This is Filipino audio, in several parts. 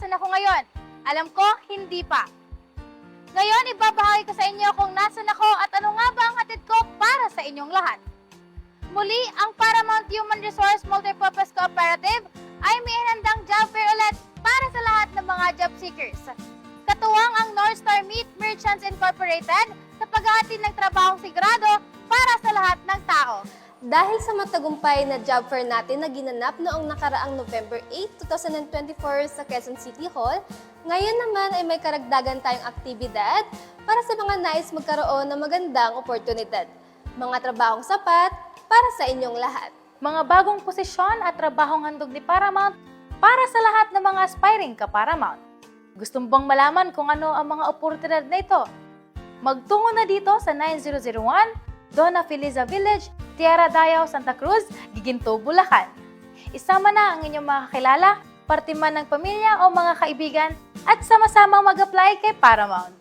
nasan ako ngayon. Alam ko, hindi pa. Ngayon, ibabahagi ko sa inyo kung nasan ako at ano nga ba ang hatid ko para sa inyong lahat. Muli, ang Paramount Human Resource Multipurpose Cooperative ay may handang job fair ulit para sa lahat ng mga job seekers. Katuwang ang North Star Meat Merchants Incorporated sa paghahatid ng trabahong sigurado para sa lahat ng tao. Dahil sa matagumpay na job fair natin na ginanap noong nakaraang November 8, 2024 sa Quezon City Hall, ngayon naman ay may karagdagan tayong aktibidad para sa mga nais magkaroon ng magandang oportunidad. Mga trabahong sapat para sa inyong lahat. Mga bagong posisyon at trabahong handog ni Paramount para sa lahat ng mga aspiring ka Paramount. Gusto bang malaman kung ano ang mga oportunidad na ito? Magtungo na dito sa 9001 Dona Feliza Village, Tierra Dayao, Santa Cruz, Giginto, Bulacan. Isama na ang inyong mga kakilala, parte man ng pamilya o mga kaibigan at sama-samang mag-apply kay Paramount.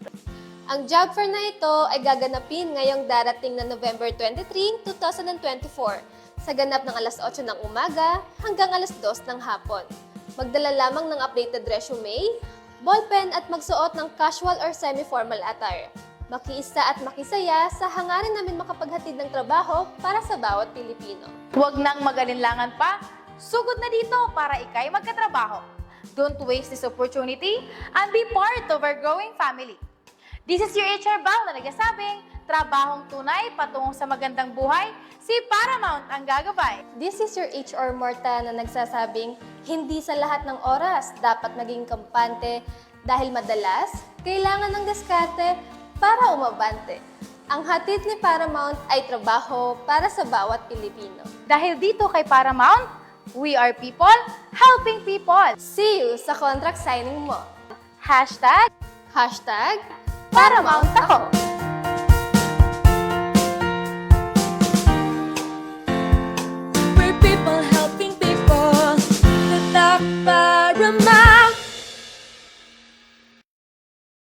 Ang job fair na ito ay gaganapin ngayong darating na November 23, 2024 sa ganap ng alas 8 ng umaga hanggang alas 2 ng hapon. Magdala lamang ng updated resume, ballpen at magsuot ng casual or semi-formal attire. Makiisa at makisaya sa hangarin namin makapaghatid ng trabaho para sa bawat Pilipino. Huwag nang magalinlangan pa, sugod na dito para ikay magkatrabaho. Don't waste this opportunity and be part of our growing family. This is your HR Val na nagsasabing, trabahong tunay patungong sa magandang buhay, si Paramount ang gagabay. This is your HR Morta na nagsasabing hindi sa lahat ng oras dapat maging kampante dahil madalas kailangan ng diskarte para umabante. Ang hatid ni Paramount ay trabaho para sa bawat Pilipino. Dahil dito kay Paramount, we are people helping people. See you sa contract signing mo. Hashtag, hashtag, Paramount ako. We're people helping people. The Paramount.